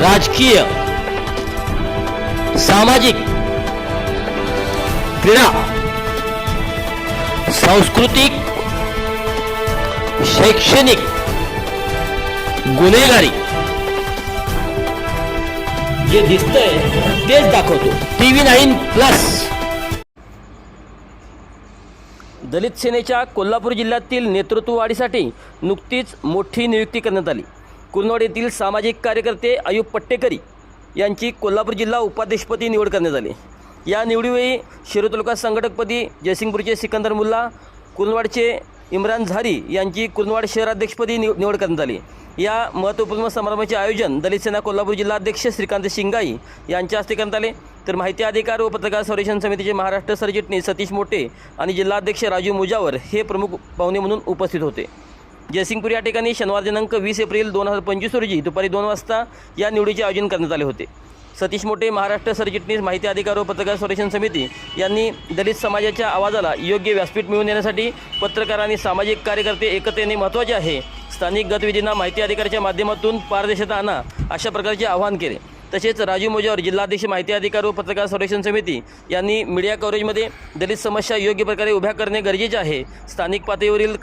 राजकीय सामाजिक क्रीडा सांस्कृतिक शैक्षणिक गुन्हेगारी. जे दिसतंय तेच दाखवतो. TV nine plus. दलित सेनेच्या कोल्हापूर जिल्ह्यातील नेतृत्व वाढीसाठी नुकतीच मोठी नियुक्ती करण्यात आली. कुरनोड येथील सामाजिक कार्यकर्ते अयूब पट्टेकरी यांची कोल्हापूर जिल्हा उपाध्यक्षपदी निवड करण्यात आली. या निवडीवेळी शिरो तालुका संघटकपदी जयसिंगपूरचे सिकंदर मुल्ला कुरनवाडचे इम्रान झारी यांची कुरनवाड शहराध्यक्षपदी निव निवड करण्यात आली. या महत्त्वपूर्ण समारंभाचे आयोजन दलित सेना कोल्हापूर जिल्हाध्यक्ष श्रीकांत शिंगाई यांच्या हस्ते करण्यात आले. तर माहिती अधिकार व पत्रकार संरक्षण समितीचे महाराष्ट्र सरचिटणीस सतीश मोटे आणि जिल्हाध्यक्ष राजू मुजावर हे प्रमुख पाहुणे म्हणून उपस्थित होते. जयसिंगपूर या ठिकाणी शनिवार दिनांक वीस एप्रिल दोन हजार पंचवीस रोजी दुपारी दोन वाजता या निवडीचे आयोजन करण्यात आले होते. सतीश मोठे महाराष्ट्र सरचिटणीस माहिती अधिकार व पत्रकार संरक्षण समिती यांनी दलित समाजाच्या आवाजाला योग्य व्यासपीठ मिळवून देण्यासाठी पत्रकार आणि सामाजिक कार्यकर्ते एकत्र येणे महत्त्वाचे आहे. स्थानिक गतविधींना माहिती अधिकाराच्या माध्यमातून पारदर्शकता आणा अशा प्रकारचे आवाहन केले. तसेच राजू मोजावर जिल्हाध्यक्ष माहिती अधिकार व पत्रकार संरक्षण समिती यांनी मीडिया कव्हरेजमध्ये दलित समस्या योग्य प्रकारे उभ्या करणे गरजेचे आहे. स्थानिक पातळीवरील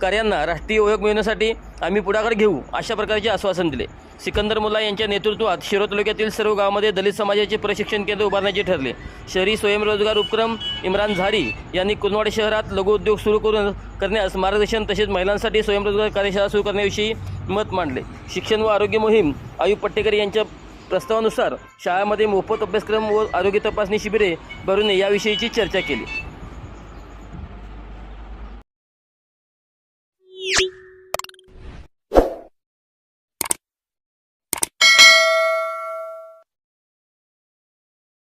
कार्यांना राष्ट्रीय ओळख मिळवण्यासाठी आम्ही पुढाकार घेऊ अशा प्रकारचे आश्वासन दिले. सिकंदर मुल्ला यांच्या नेतृत्वात शिरो तालुक्यातील सर्व गावामध्ये दलित समाजाचे प्रशिक्षण केंद्र उभारण्याचे ठरले. शहरी स्वयंरोजगार उपक्रम इम्रान झारी यांनी कुर्नवाड शहरात लघुउद्योग सुरू करून करण्यास मार्गदर्शन तसेच महिलांसाठी स्वयंरोजगार कार्यशाळा सुरू करण्याविषयी मत मांडले. शिक्षण व आरोग्य मोहीम आयुब पट्टेकर यांच्या प्रस्तावानुसार शाळामध्ये मोफत अभ्यासक्रम व आरोग्य तपासणी शिबिरे भरवणे याविषयीची चर्चा केली.